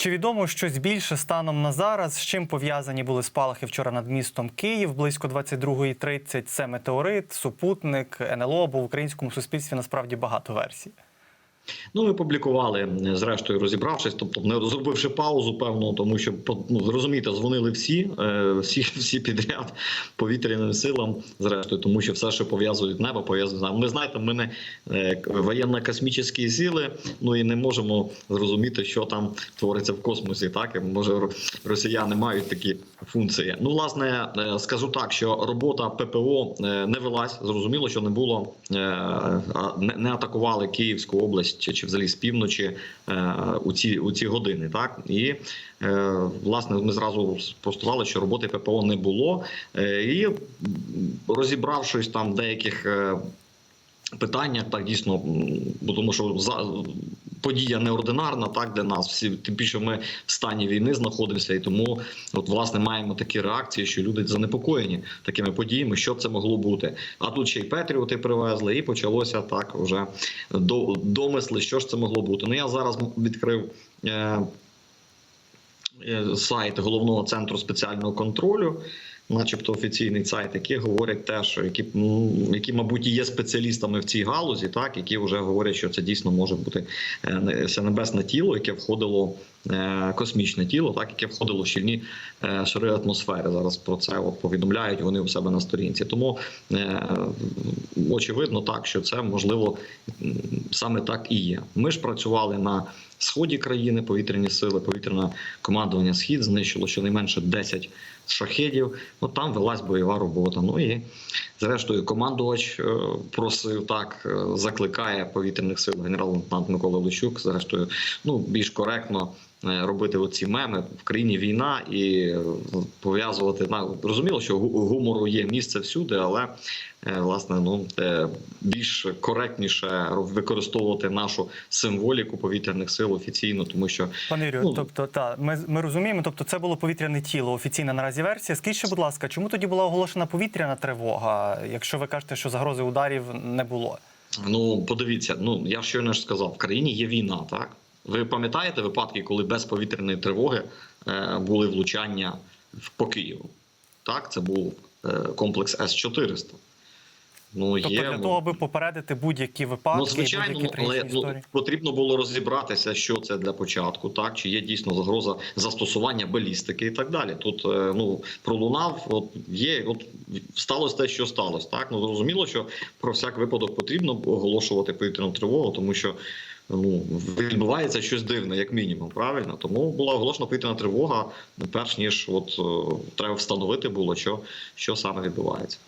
Чи відомо щось більше станом на зараз? З чим пов'язані були спалахи вчора над містом Київ близько 22.30? Це метеорит, супутник, НЛО, бо в українському суспільстві насправді багато версій. Ну, ми публікували, е, зрештою розібравшись, тобто не зробивши паузу, певно, тому що ну, розумієте, дзвонили всі, е, всі, всі підряд повітряним силам, зрештою, тому що все, що пов'язують небо, пов'язують нами. Ми знаєте, ми не е, воєнно-космічні сили, ну і не можемо зрозуміти, що там твориться в космосі. Так і може росіяни мають такі функції. Ну, власне, скажу так, що робота ППО не велась. Зрозуміло, що не було не атакували Київську область чи, чи взагалі з півночі е, у ці у ці години. Так і е, власне ми зразу спростували, що роботи ППО не було, е, і розібравшись там деяких. Е, Питання так дійсно, бо тому що за подія неординарна, так для нас всі тим більше ми в стані війни знаходимося, і тому от власне маємо такі реакції, що люди занепокоєні такими подіями, що б це могло бути. А тут ще й Петріоти привезли, і почалося так вже до домисли, що ж це могло бути. Ну я зараз відкрив. Е, е, Сайт головного центру спеціального контролю, начебто офіційний сайт, які говорять теж, які, які, мабуть, і є спеціалістами в цій галузі, так які вже говорять, що це дійсно може бути е, небесне тіло, яке входило е, космічне тіло, так яке входило в щільні е, шари атмосфери. Зараз про це от повідомляють вони у себе на сторінці. Тому е, очевидно, так що це можливо саме так і є. Ми ж працювали на сході країни, повітряні сили, повітряне командування Схід знищило щонайменше 10 шахедів. Ну там велась бойова робота. Ну і зрештою, командувач е, просив так, е, закликає повітряних сил генерал-лейтенант Микола Лищук. Зрештою, ну більш коректно. Е, Робити оці меми в країні війна і е, пов'язувати на зрозуміло, що гу- гумору є місце всюди, але е, власне ну більш коректніше використовувати нашу символіку повітряних сил офіційно, тому що Пане Юрію, Ну, тобто, та ми, ми розуміємо, тобто це було повітряне тіло, офіційна наразі версія. Скажіть, ще, будь ласка, чому тоді була оголошена повітряна тривога, якщо ви кажете, що загрози ударів не було? Ну, подивіться, ну я щойно ж сказав, в країні є війна, так? Ви пам'ятаєте випадки, коли без повітряної тривоги е, були влучання по Києву? Так, це був е, комплекс С-400. Ну, Тобто є, для ну, того, аби попередити будь-які випадки, Ну, звичайно, ну, але ну, потрібно було розібратися, що це для початку, так чи є дійсно загроза застосування балістики і так далі. Тут е, ну пролунав, от є, от сталося те, що сталося. Так ну зрозуміло, що про всяк випадок потрібно оголошувати повітряну тривогу, тому що. Ну, відбувається щось дивне, як мінімум, правильно. Тому була оголошена повітряна тривога, перш ніж от е, треба встановити було, що, що саме відбувається.